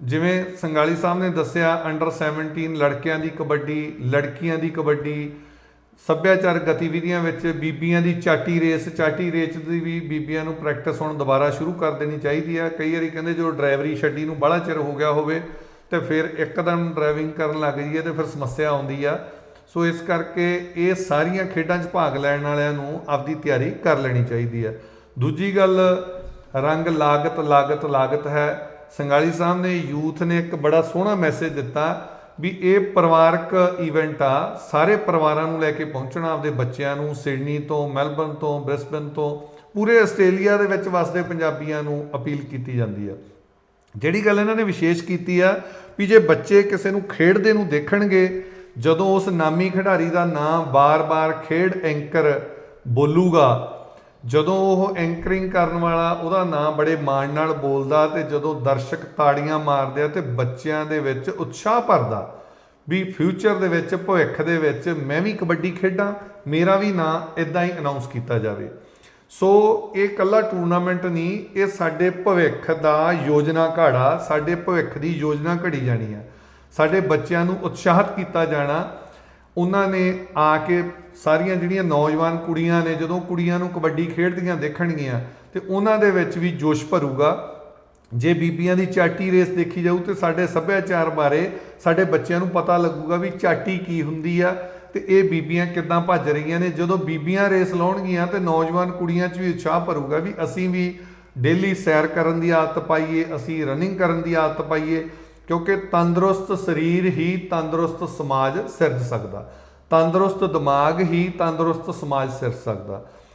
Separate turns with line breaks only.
ਜਿਵੇਂ ਸੰਗਾਲੀ ਸਾਹਿਬ ਨੇ ਦੱਸਿਆ ਅੰਡਰ 17 ਲੜਕਿਆਂ ਦੀ ਕਬੱਡੀ, ਲੜਕੀਆਂ ਦੀ ਕਬੱਡੀ, ਸੱਭਿਆਚਾਰਕ ਗਤੀਵਿਧੀਆਂ ਵਿੱਚ ਬੀਬੀਆਂ ਦੀ ਚਾਟੀ ਰੇਸ ਚਾਟੀ ਰੇਸ ਦੀ ਵੀ ਬੀਬੀਆਂ ਨੂੰ ਪ੍ਰੈਕਟਿਸ ਹੁਣ ਦੁਬਾਰਾ ਸ਼ੁਰੂ ਕਰ ਦੇਣੀ ਚਾਹੀਦੀ ਆ। ਕਈ ਵਾਰੀ ਕਹਿੰਦੇ ਜੋ ਡਰਾਈਵਰੀ ਛੱਡੀ ਨੂੰ ਬੜਾ ਚਿਰ ਹੋ ਗਿਆ ਹੋਵੇ, ਤੇ ਫਿਰ ਇੱਕਦਮ ਡਰਾਈਵਿੰਗ ਕਰਨ ਲੱਗ ਜਾਈਏ ਤੇ ਫਿਰ ਸਮੱਸਿਆ ਆਉਂਦੀ ਆ। ਸੋ ਇਸ ਕਰਕੇ ਇਹ ਸਾਰੀਆਂ ਖੇਡਾਂ 'ਚ ਭਾਗ ਲੈਣ ਵਾਲਿਆਂ ਨੂੰ ਆਪਦੀ ਤਿਆਰੀ ਕਰ ਲੈਣੀ ਚਾਹੀਦੀ ਆ। ਦੂਜੀ ਗੱਲ, ਰੰਗ ਲਾਗਤ ਲਾਗਤ ਲਾਗਤ ਹੈ। ਸੰਗਾਲੀ ਸਾਹਿਬ ਨੇ ਯੂਥ ਨੇ ਇੱਕ ਬੜਾ ਸੋਹਣਾ ਮੈਸੇਜ ਦਿੱਤਾ ਵੀ ਇਹ ਪਰਿਵਾਰਕ ਇਵੈਂਟ ਆ, ਸਾਰੇ ਪਰਿਵਾਰਾਂ ਨੂੰ ਲੈ ਕੇ ਪਹੁੰਚਣਾ, ਆਪਦੇ ਬੱਚਿਆਂ ਨੂੰ ਸਿਡਨੀ ਤੋਂ, ਮੈਲਬਰਨ ਤੋਂ, ਬ੍ਰਿਸਬਨ ਤੋਂ, ਪੂਰੇ ਆਸਟ੍ਰੇਲੀਆ ਦੇ ਵਿੱਚ ਵਸਦੇ ਪੰਜਾਬੀਆਂ ਨੂੰ ਅਪੀਲ ਕੀਤੀ ਜਾਂਦੀ ਆ। ਜਿਹੜੀ ਗੱਲ ਇਹਨਾਂ ਨੇ ਵਿਸ਼ੇਸ਼ ਕੀਤੀ ਆ ਵੀ ਜੇ ਬੱਚੇ ਕਿਸੇ ਨੂੰ ਖੇਡਦੇ ਨੂੰ ਦੇਖਣਗੇ, ਜਦੋਂ ਉਸ ਨਾਮੀ ਖਿਡਾਰੀ ਦਾ ਨਾਮ ਬਾਰ-ਬਾਰ ਖੇਡ ਐਂਕਰ ਬੋਲੂਗਾ ਜਦੋਂ ਉਹ ਐਂਕਰਿੰਗ ਕਰਨ ਵਾਲਾ ਉਹਦਾ ਨਾਮ ਬੜੇ ਮਾਣ ਨਾਲ ਬੋਲਦਾ ਤੇ ਜਦੋਂ ਦਰਸ਼ਕ ਤਾੜੀਆਂ ਮਾਰਦੇ ਆ ਤੇ ਬੱਚਿਆਂ ਦੇ ਵਿੱਚ ਉਤਸ਼ਾਹ ਭਰਦਾ ਵੀ ਫਿਊਚਰ ਦੇ ਵਿੱਚ, ਭਵਿੱਖ ਦੇ ਵਿੱਚ ਮੈਂ ਵੀ ਕਬੱਡੀ ਖੇਡਾਂ, ਮੇਰਾ ਵੀ ਨਾਂ ਇਦਾਂ ਹੀ ਅਨਾਉਂਸ ਕੀਤਾ ਜਾਵੇ। ਸੋ ਇਹ ਕੱਲਾ ਟੂਰਨਾਮੈਂਟ ਨਹੀਂ, ਇਹ ਸਾਡੇ ਭਵਿੱਖ ਦਾ ਯੋਜਨਾ ਘਾੜਾ, ਸਾਡੇ ਭਵਿੱਖ ਦੀ ਯੋਜਨਾ ਘੜੀ ਜਾਣੀ ਆ। ਸਾਡੇ ਬੱਚਿਆਂ ਨੂੰ ਉਤਸ਼ਾਹਿਤ ਕੀਤਾ ਜਾਣਾ ਉਹਨਾਂ ਨੇ ਆ ਕੇ ਸਾਰੀਆਂ ਜਿਹੜੀਆਂ ਨੌਜਵਾਨ ਕੁੜੀਆਂ ਨੇ, ਜਦੋਂ ਕੁੜੀਆਂ ਨੂੰ ਕਬੱਡੀ ਖੇਡਦੀਆਂ ਦੇਖਣਗੀਆਂ, ਤੇ ਉਹਨਾਂ ਦੇ ਵਿੱਚ ਵੀ ਜੋਸ਼ ਭਰੂਗਾ। ਜੇ ਬੀਬੀਆਂ ਦੀ ਚਾਟੀ ਰੇਸ ਦੇਖੀ ਜਾਊ, ਤੇ ਸਾਡੇ ਸੱਭਿਆਚਾਰ ਬਾਰੇ ਸਾਡੇ ਬੱਚਿਆਂ ਨੂੰ ਪਤਾ ਲੱਗੂਗਾ ਵੀ ਚਾਟੀ ਕੀ ਹੁੰਦੀ ਆ, ਤੇ ਇਹ ਬੀਬੀਆਂ ਕਿੱਦਾਂ ਭੱਜ ਰਹੀਆਂ ਨੇ। ਜਦੋਂ ਬੀਬੀਆਂ ਰੇਸ ਲਾਉਣਗੀਆਂ, ਤੇ ਨੌਜਵਾਨ ਕੁੜੀਆਂ 'ਚ ਵੀ ਉਤਸ਼ਾਹ ਭਰੂਗਾ ਵੀ ਅਸੀਂ ਵੀ ਡੇਲੀ ਸੈਰ ਕਰਨ ਦੀ ਆਦਤ ਪਾਈਏ, ਅਸੀਂ ਰਨਿੰਗ ਕਰਨ ਦੀ ਆਦਤ ਪਾਈਏ। ਕਿਉਂਕਿ ਤੰਦਰੁਸਤ ਸਰੀਰ ਹੀ ਤੰਦਰੁਸਤ ਸਮਾਜ ਸਿਰਜ ਸਕਦਾ। ਤੰਦਰੁਸਤ ਦਿਮਾਗ ਹੀ ਤੰਦਰੁਸਤ ਸਮਾਜ ਸਿਰਜ ਸਕਦਾ।